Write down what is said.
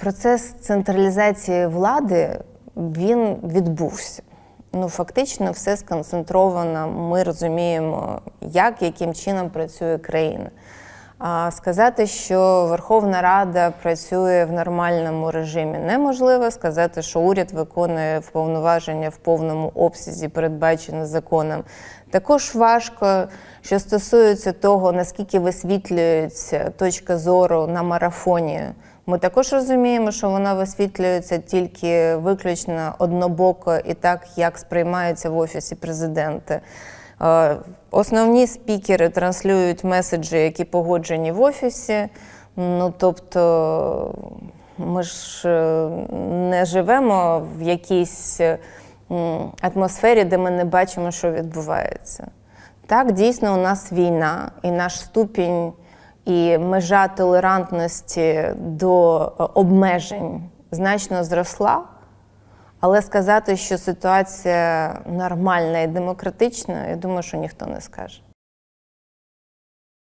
Процес централізації влади він відбувся. Ну, фактично, все сконцентровано. Ми розуміємо, як яким чином працює країна. Сказати, що Верховна Рада працює в нормальному режимі, неможливо. Сказати, що уряд виконує повноваження в повному обсязі, передбачені законом. Також важко, що стосується того, наскільки висвітлюється точка зору на марафоні. Ми також розуміємо, що вона висвітлюється тільки виключно однобоко і так, як сприймається в офісі президента. Е, Основні спікери транслюють меседжі, які погоджені в офісі. Ну тобто, ми ж е, не живемо в якійсь е, атмосфері, де ми не бачимо, що відбувається. Так, дійсно, у нас війна, і наш ступінь і межа толерантності до обмежень значно зросла. Але сказати, що ситуація нормальна і демократична, я думаю, що ніхто не скаже.